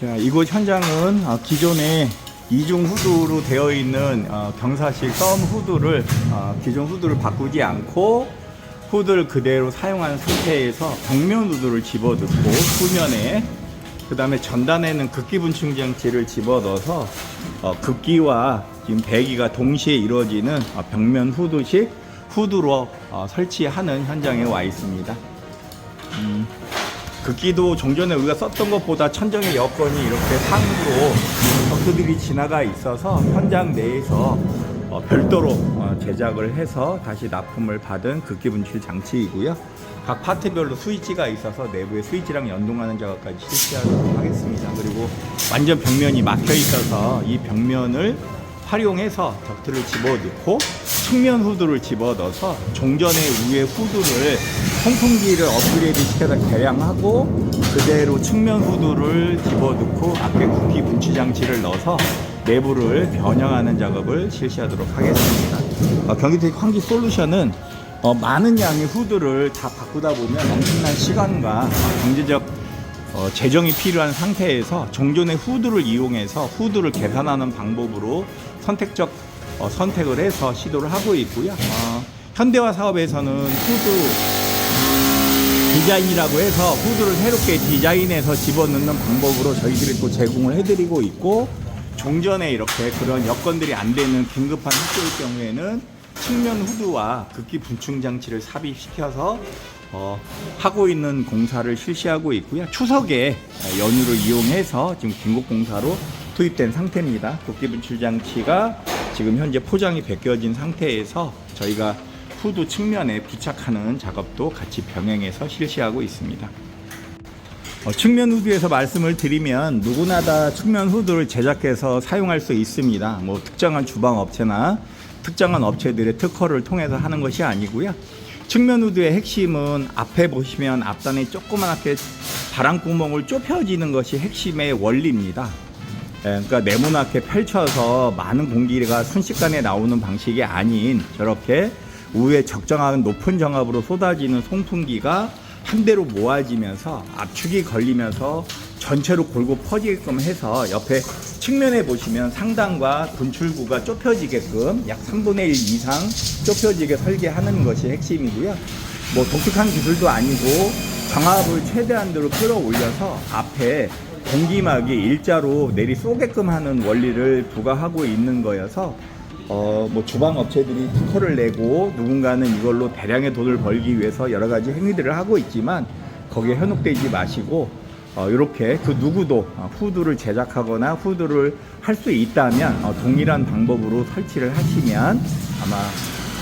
자, 이곳 현장은 어, 기존에 이중 후드로 되어 있는 어, 경사식 썸 후드를 어, 기존 후드를 바꾸지 않고 후드를 그대로 사용한 상태에서 벽면 후드를 집어넣고 후면에 그 다음에 전단에는 극기 분충 장치를 집어넣어서 어, 극기와 지금 배기가 동시에 이루어지는 어, 벽면 후드식 후드로 어, 설치하는 현장에 와 있습니다. 극기도 종전에 우리가 썼던 것보다 천정의 여건이 이렇게 상으로 덕트들이 지나가 있어서 현장 내에서 어, 별도로 어, 제작을 해서 다시 납품을 받은 극기 분출 장치이고요. 각 파트별로 스위치가 있어서 내부에 스위치랑 연동하는 작업까지 실시하도록 하겠습니다. 그리고 완전 벽면이 막혀 있어서 이 벽면을 활용해서 덕트를 집어넣고 측면 후드를 집어넣어서 종전의 위에 후드를 통풍기를 업그레이드 시켜서 개량하고 그대로 측면 후드를 집어넣고 앞에 굽기 분치 장치를 넣어서 내부를 변형하는 작업을 실시하도록 하겠습니다. 어, 경기텍 환기 솔루션은 어, 많은 양의 후드를 다 바꾸다 보면 엄청난 시간과 어, 경제적 어, 재정이 필요한 상태에서 종전의 후드를 이용해서 후드를 계산하는 방법으로 선택적 어, 선택을 해서 시도를 하고 있고요. 어, 현대화 사업에서는 후드 디자인이라고 해서 후드를 새롭게 디자인해서 집어넣는 방법으로 저희들이 또 제공을 해드리고 있고 종전에 이렇게 그런 여건들이 안 되는 긴급한 학교일 경우에는 측면 후드와 극기 분충 장치를 삽입시켜서 어, 하고 있는 공사를 실시하고 있고요. 추석에 어, 연휴를 이용해서 지금 긴급 공사로 투입된 상태입니다. 극기 분출 장치가 지금 현재 포장이 벗겨진 상태에서 저희가 후드 측면에 부착하는 작업도 같이 병행해서 실시하고 있습니다. 어, 측면 후드에서 말씀을 드리면 누구나 다 측면 후드를 제작해서 사용할 수 있습니다. 뭐 특정한 주방 업체나 특정한 업체들의 특허를 통해서 하는 것이 아니고요. 측면 후드의 핵심은 앞에 보시면 앞단에 조그맣게 바람 구멍을 좁혀지는 것이 핵심의 원리입니다. 예, 그러니까 네모나게 펼쳐서 많은 공기가 순식간에 나오는 방식이 아닌 저렇게 위에 적정한 높은 정압으로 쏟아지는 송풍기가 한 대로 모아지면서 압축이 걸리면서 전체로 골고 퍼지게끔 해서 옆에 측면에 보시면 상단과 분출구가 좁혀지게끔 약 3분의 1 이상 좁혀지게 설계하는 것이 핵심이고요. 뭐 독특한 기술도 아니고 정압을 최대한대로 끌어올려서 앞에 공기막이 일자로 내리 쏘게끔 하는 원리를 부과하고 있는 거여서 어, 뭐 주방 업체들이 특허를 내고 누군가는 이걸로 대량의 돈을 벌기 위해서 여러 가지 행위들을 하고 있지만 거기에 현혹되지 마시고 어, 이렇게 그 누구도 어, 후드를 제작하거나 후드를 할 수 있다면 어, 동일한 방법으로 설치를 하시면 아마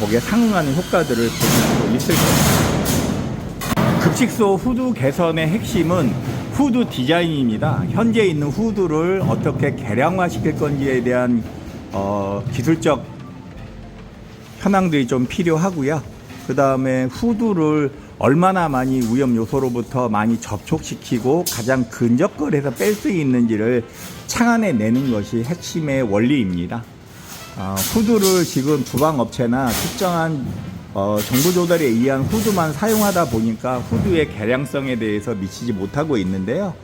거기에 상응하는 효과들을 보실 수 있을 겁니다. 급식소 후드 개선의 핵심은 후드 디자인입니다. 현재 있는 후드를 어떻게 개량화 시킬 건지에 대한 어, 기술적 현황들이 좀 필요하고요. 그 다음에 후드를 얼마나 많이 위험 요소로부터 많이 접촉시키고 가장 근접거리해서 뺄 수 있는지를 창안해 내는 것이 핵심의 원리입니다. 어, 후드를 지금 주방 업체나 특정한 어, 정보 조달에 의한 후드만 사용하다 보니까 후드의 개량성에 대해서 미치지 못하고 있는데요.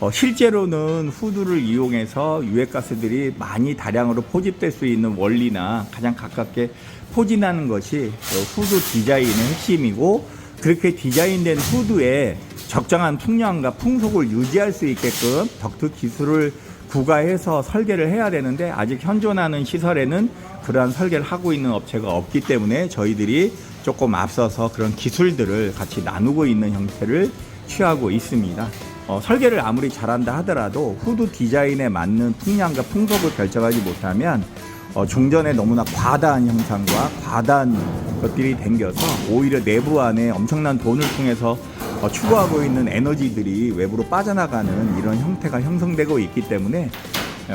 어, 실제로는 후드를 이용해서 유해가스들이 많이 다량으로 포집될 수 있는 원리나 가장 가깝게 포진하는 것이 어, 후드 디자인의 핵심이고 그렇게 디자인된 후드에 적정한 풍량과 풍속을 유지할 수 있게끔 덕트 기술을 부과해서 설계를 해야 되는데 아직 현존하는 시설에는 그러한 설계를 하고 있는 업체가 없기 때문에 저희들이 조금 앞서서 그런 기술들을 같이 나누고 있는 형태를 취하고 있습니다. 어, 설계를 아무리 잘한다 하더라도 후드 디자인에 맞는 풍량과 풍속을 결정하지 못하면 어, 종전에 너무나 과다한 형상과 과다한 것들이 댕겨서 오히려 내부 안에 엄청난 돈을 통해서 어, 추구하고 있는 에너지들이 외부로 빠져나가는 이런 형태가 형성되고 있기 때문에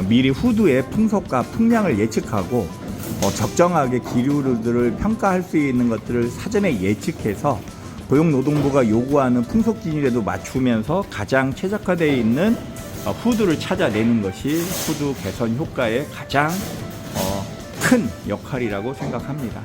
미리 후드의 풍속과 풍량을 예측하고 어, 적정하게 기류들을 평가할 수 있는 것들을 사전에 예측해서 고용노동부가 요구하는 풍속 기준에도 맞추면서 가장 최적화되어 있는 어, 후드를 찾아내는 것이 후드 개선 효과의 가장 어, 큰 역할이라고 생각합니다.